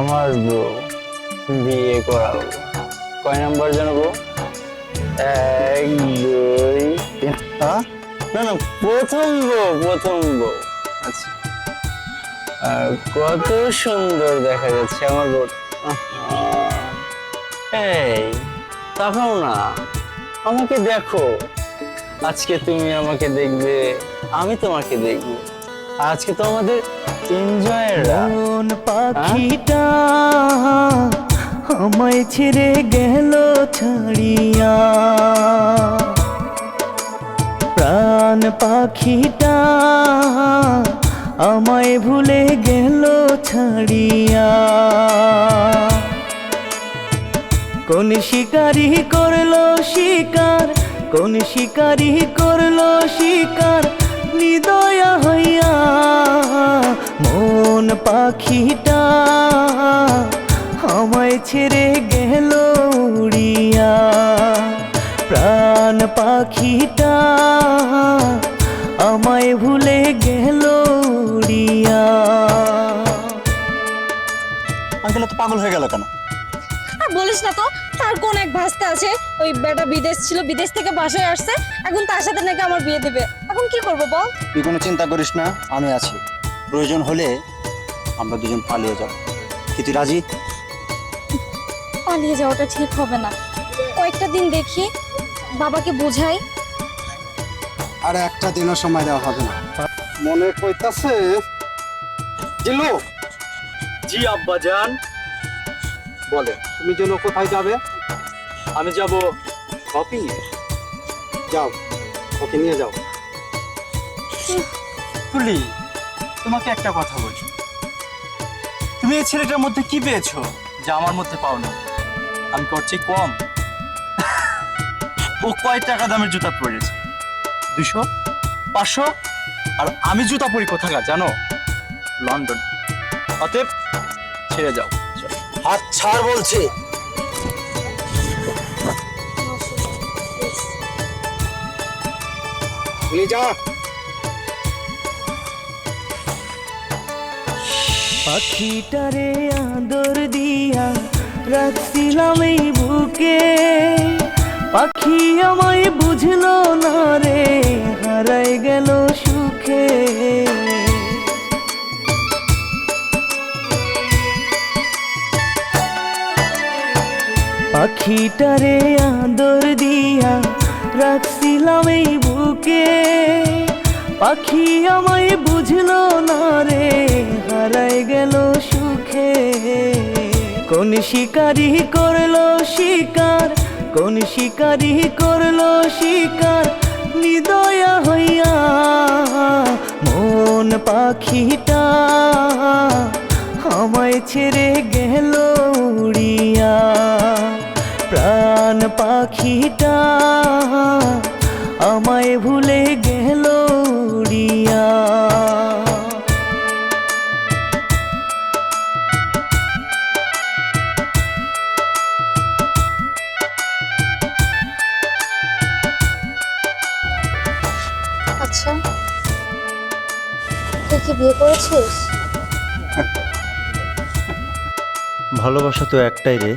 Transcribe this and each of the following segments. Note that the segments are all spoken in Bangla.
আমার বউ বিয়ে করাবো। কয় নাম্বার জানাব এক দুই হ্যাঁ? না না প্রথম বউ প্রথম বউ আচ্ছা। কত সুন্দর দেখা যাচ্ছে আমার বউ। এই তাকাও না। আমাকে দেখো। আজকে তুমি আমাকে দেখবে আমি তোমাকে দেখব। আজকে তো আমাদের এনজয়ের পাখিটা আমায় ছেড়ে গেল ছাড়িয়া। প্রাণ পাখিটা আমায় ভুলে গেল ছাড়িয়া। কোন শিকারি করল শিকার, কোন শিকারি করল শিকার নিদয়া হইয়া মন পাখিটা আমায় ছেড়ে গেল উড়িয়া। প্রাণ পাখিটা আমায় ভুলে গেল উড়িয়া। আঙ্কেল তো পাগল হয়ে গেল কেন? বলিস না তো তার কোন এক ভাস্তা আছে? ওই বেটা বিদেশ ছিল বিদেশ থেকে বাসায় আসছে এখন তার সাথে নাকি আমার বিয়ে দেবে। এখন কি করব বল? তুই কোনো চিন্তা করিস না আমি আছি। প্রয়োজন হলে আমরা দুজন পালিয়ে যাব। কি তুই রাজি? পালিয়ে যাওয়াটা ঠিক হবে না। কয়েকটা দিন দেখি বাবাকে বোঝাই। আর একটা দিনও সময় দেওয়া হবে না। মনে কইতাছে জিল্লু জি আব্বা যান বলে তুমি যেন কোথায় যাবে? আমি যাব শপিং যাও ওকে নিয়ে যাও। তুলি তোমাকে একটা কথা বলি। তুমি এই ছেলেটার মধ্যে কি পেয়েছ যা আমার মধ্যে পাও না আমি করছি কম। ও কয় টাকা দামের জুতা পরেছে? দুশো পাঁচশো? আর আমি জুতা পরি কোথাকার জানো? লন্ডন। অতএব ছেড়ে যাও। হাত ছাড় বলছি। নিয়ে যা। পাখিটারে আদর দিয়া রাখছিলাম এই বুকে। পাখি আমায় বুঝলো না রে, হারাই গেল সুখে। পাখিটারে আদর দিয়া রাখছিলাম এই বুকে। পাখি আমায় বুঝলো না রে, হারাই গেল সুখে। কোন শিকারি করল শিকার, কোন শিকারি করল শিকার, নিদয়া হইয়া মন পাখিটা আমায় ছেড়ে গেল উড়িয়া। প্রাণ পাখিটা আমায় ভুলে গেল উড়িয়া আচ্ছা তুই কি বিয়ে করেছিস? ভালোবাসা তো একটাই রে।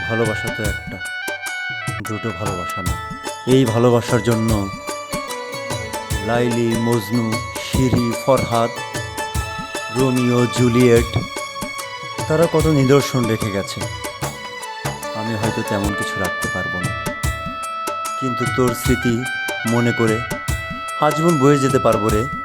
ভালোবাসা তো একটা। দুটো ভালোবাসা না। এই ভালোবাসার জন্য Laili, Majnu, Siri, Farhad, Romeo, Juliet, তারা কত নিদর্শন রেখে গেছে। আমি হয়তো তেমন কিছু রাখতে পারব না। কিন্তু তোর স্মৃতি মনে করে আজীবন বয়ে যেতে পারব রে।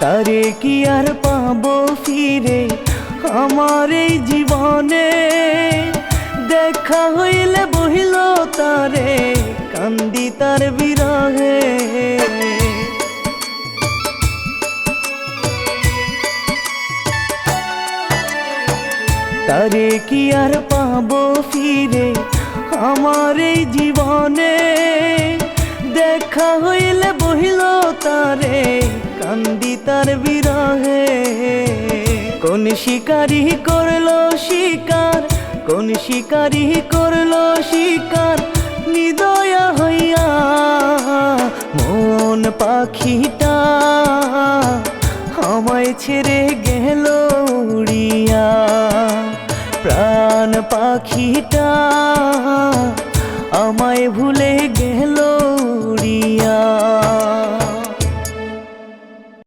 তারে কি আর পাবো ফিরে? আমার এই জীবনে দেখা হইলে বহিল তারে, কান্দি তার বিরহে। তারে কি আর পাবো ফিরে? আমার এই জীবনে দেখা হইলে বহিল তারে কান্দি তার বিরহে। কোন শিকারি করল শিকার, কোন শিকারি করল শিকার, নিদয়া হইয়া মন পাখিটা আমায় ছেড়ে গেল উড়িয়া। প্রাণ পাখিটা আমায় ভুলে